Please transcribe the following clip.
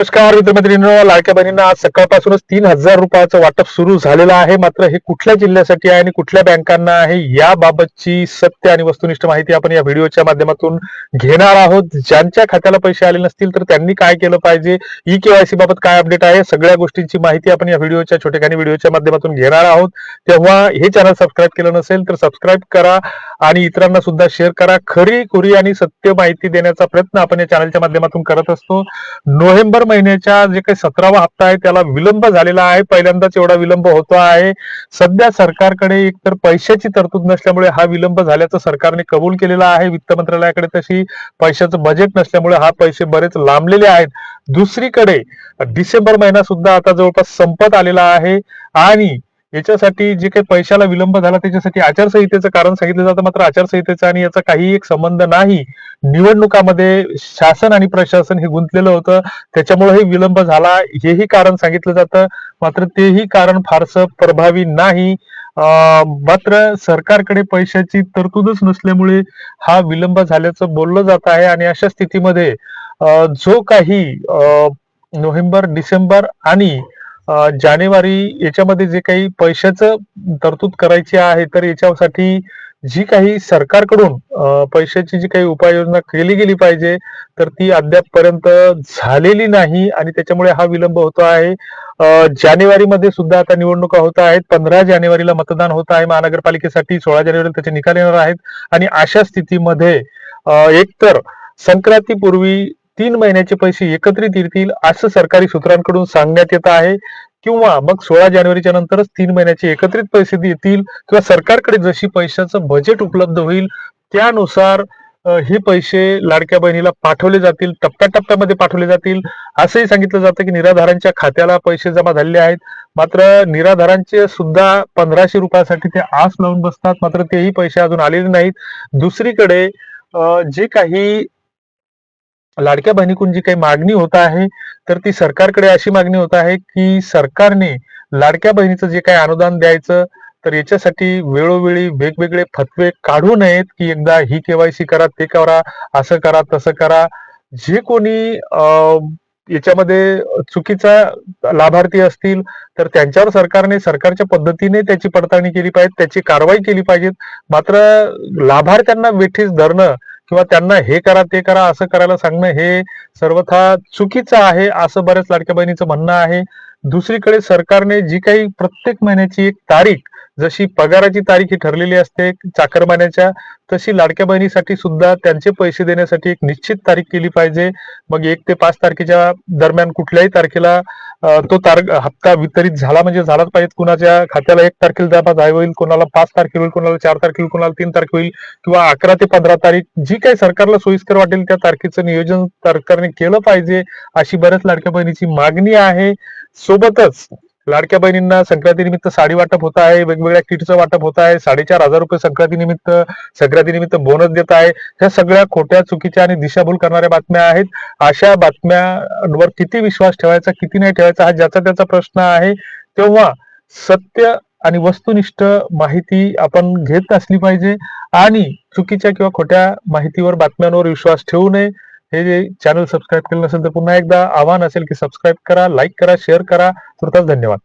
नमस्कार मित्रमैत्रिणींनो लाडक्या बहिणींना आज सकाळपासूनच तीन हजार रुपयाचं वाटप सुरू झालेलं आहे. मात्र हे कुठल्या जिल्ह्यासाठी आहे आणि कुठल्या बँकांना आहे याबाबतची सत्य आणि वस्तुनिष्ठ माहिती आपण या व्हिडिओच्या माध्यमातून घेणार आहोत. ज्यांच्या खात्याला पैसे आले नसतील तर त्यांनी काय केलं पाहिजे? ई केवायसी बाबत काय अपडेट आहे? सगळ्या गोष्टींची माहिती आपण या व्हिडिओच्या छोट्याखानी व्हिडिओच्या माध्यमातून घेणार आहोत. तेव्हा हे चॅनल सबस्क्राईब केलं नसेल तर सबस्क्राईब करा आणि इतरांना सुद्धा शेअर करा. खरी खुरी आणि सत्य माहिती देण्याचा प्रयत्न आपण या चॅनलच्या माध्यमातून करत असतो. नोव्हेंबर महिन्याच्या जे काही सतरावा हप्ता आहे त्याला विलंब झालेला आहे. पहिल्यांदाच एवढा विलंब होतो आहे. सध्या सरकारकडे एकतर पैशाची तरतूद नसल्यामुळे हा विलंब झाल्याचं सरकारने कबूल केलेला आहे. वित्त मंत्रालयाकडे तशी पैशाचं बजेट नसल्यामुळे हा पैसे बरेच लांबलेले आहेत. दुसरीकडे डिसेंबर महिना सुद्धा आता जवळपास संपत आलेला आहे. आणि याच्यासाठी जे काही पैशाला विलंब झाला त्याच्यासाठी आचारसंहितेचं कारण सांगितलं जातं मात्र आचारसंहितेचा आणि याचा काही एक संबंध नाही. निवडणुकामध्ये शासन आणि प्रशासन हे गुंतलेलं होतं. त्याच्यामुळे हे विलंब झाला. हेही कारण सांगितलं जातं. मात्र तेही कारण फारसं प्रभावी नाही. अं, मात्र सरकारकडे पैशाची तरतूदच नसल्यामुळे हा विलंब झाल्याचं बोललं जात आहे आणि अशा स्थितीमध्ये जो काही नोव्हेंबर डिसेंबर आणि जानेवारी याच्यामध्ये जे काही पैशाचं तरतूद करायची आहे तर याच्यासाठी जी काही सरकारकडून पैशाची जी काही उपाययोजना केली गेली पाहिजे तर ती अद्यापपर्यंत झालेली नाही आणि त्याच्यामुळे हा विलंब होतो आहे. जानेवारीमध्ये सुद्धा आता निवडणुका होत आहेत. पंधरा जानेवारीला मतदान होत आहे. महानगरपालिकेसाठी सोळा जानेवारीला त्याचे निकाल येणार आहेत. आणि अशा स्थितीमध्ये एकतर संक्रांतीपूर्वी तीन महिन्याचे पैसे एकत्रित येतील असं सरकारी सूत्रांकडून सांगण्यात येत आहे. किंवा मग सोळा जानेवारीच्या नंतरच तीन महिन्याचे एकत्रित पैसे येतील किंवा सरकारकडे जशी पैशाचं बजेट उपलब्ध होईल त्यानुसार हे पैसे लाडक्या बहिणीला पाठवले जातील टप्प्याटप्प्यामध्ये पाठवले जातील. असंही सांगितलं जातं की निराधारांच्या खात्याला पैसे जमा झालेले आहेत. मात्र निराधारांचे सुद्धा पंधराशे रुपयासाठी ते आस लावून बसतात. मात्र तेही पैसे अजून आलेले नाहीत. दुसरीकडे जे काही लाडक्या बहिणीकडून जी काही मागणी होत आहे तर ती सरकारकडे अशी मागणी होत आहे की सरकारने लाडक्या बहिणीचं जे काही अनुदान द्यायचं तर याच्यासाठी वेळोवेळी वेगवेगळे फतवे काढू नयेत की एकदा ही केवायसी करा ते करा असं करा तसं करा. जे कोणी याच्यामध्ये चुकीचा लाभार्थी असतील तर त्यांच्यावर सरकारने सरकारच्या पद्धतीने त्याची पडताळणी केली पाहिजे त्याची कारवाई केली पाहिजे. मात्र लाभार्थ्यांना वेठीस धरणं किंवा त्यांना हे करा ते करा असं करायला सांगणं हे सर्वथा चुकीचं आहे असं बऱ्याच लाडक्या बहिणीचं म्हणणं आहे. दुसरीकडे सरकारने जी काही प्रत्येक महिन्याची एक तारीख जशी पगाराची तारीख ही ठरलेली असते चाकरमान्याच्या तशी लाडक्या बहिणीसाठी सुद्धा त्यांचे पैसे देण्यासाठी एक निश्चित तारीख केली पाहिजे. मग एक ते पाच तारखेच्या दरम्यान कुठल्याही तारखेला तो तार हप्ता वितरित झाला म्हणजे झालाच पाहिजे. कुणाच्या खात्याला एक तारखेला जमा जाय होईल कोणाला पाच तारखेला होईल कोणाला चार तारखेला होईल, कोणाला तीन तारखे होईल किंवा अकरा ते पंधरा तारीख जी काही सरकारला सोयीस्कर वाटेल त्या तारखेचं नियोजन सरकारने केलं पाहिजे अशी बऱ्याच लाडक्या बहिणीची मागणी आहे. सोबतच लाडक्या बहिणींना संक्रांती निमित्त साडी वाटप होत आहे वेगवेगळ्या किटचं वाटप होत आहे साडेचार हजार रुपये संक्रांती निमित्त संक्रांती निमित्त बोनस देत आहे. ह्या सगळ्या खोट्या चुकीच्या आणि दिशाभूल करणाऱ्या बातम्या आहेत. अशा बातम्यांवर किती विश्वास ठेवायचा किती नाही ठेवायचा हा ज्याचा त्याचा प्रश्न आहे. तेव्हा सत्य आणि वस्तुनिष्ठ माहिती आपण घेत असली पाहिजे आणि चुकीच्या किंवा खोट्या माहितीवर बातम्यांवर विश्वास ठेवू नये. हे जे चॅनल सबस्क्राईब केलं नसेल तर पुन्हा एकदा आव्हान असेल की सबस्क्राईब करा लाईक करा शेअर करा. तुर्तास धन्यवाद.